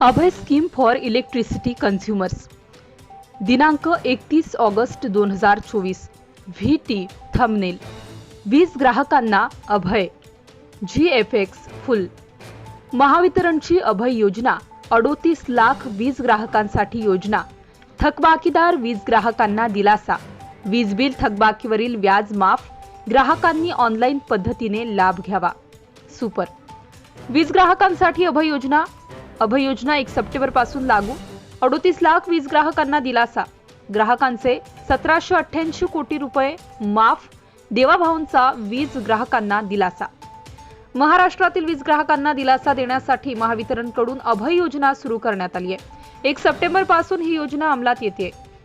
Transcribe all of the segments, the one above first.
Abhay scheme for electricity consumers. दिनांक एकतीस August दोन हजार चोवीस. व्ही टी थमनेल वीज ग्राहकांना अभय. जी एफ एक्स फुल. महावितरणची अभय योजना अडोतीस लाख वीज ग्राहकांसाठी योजना. थकबाकीदार वीज ग्राहकांना दिलासा. वीज बिल थकबाकीवरील व्याज माफ. ग्राहकांनी ऑनलाईन पद्धतीने लाभ घ्यावा. सुपर. वीज ग्राहकांसाठी अभय योजना अभय योजना एक सप्टेंबरपासून लागू. अडोतीस लाख वीज ग्राहकांना दिलासा. ग्राहकांचे सतराशे अठ्ठ्याऐंशी कोटी रुपये माफ. देवाभाऊंचा वीज ग्राहकांना दिलासा. महाराष्ट्रातील वीज ग्राहकांना दिलासा देण्यासाठी महावितरणकडून अभय योजना सुरू करण्यात आली आहे एक सप्टेंबरपासून ही योजना अंमलात येते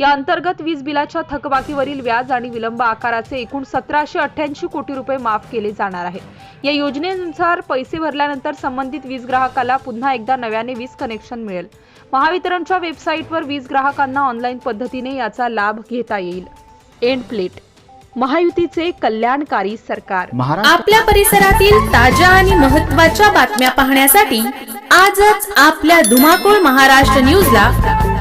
या अंतर्गत वीज बिलाच्या थकबाकीवरील व्याज आणि विलंब आकाराचे एकूण सतराशे अठ्ठ्याऐंशी कोटी रुपये माफ केले जाणार आहे. या योजनेनुसार पैसे भरल्यानंतर संबंधित वीज ग्राहकाला पुन्हा एकदा नव्याने वीज कनेक्शन मिळेल. महावितरणच्या वेबसाईटवर वीज ग्राहकांना ऑनलाईन पद्धतीने याचा लाभ घेता येईल. एंड प्लेट महायुतीचे कल्याणकारी सरकार. आपल्या परिसरातील ताज्या आणि महत्त्वाच्या बातम्या पाहण्यासाठी आजच आपल्या धुमाकूळ महाराष्ट्र न्यूजला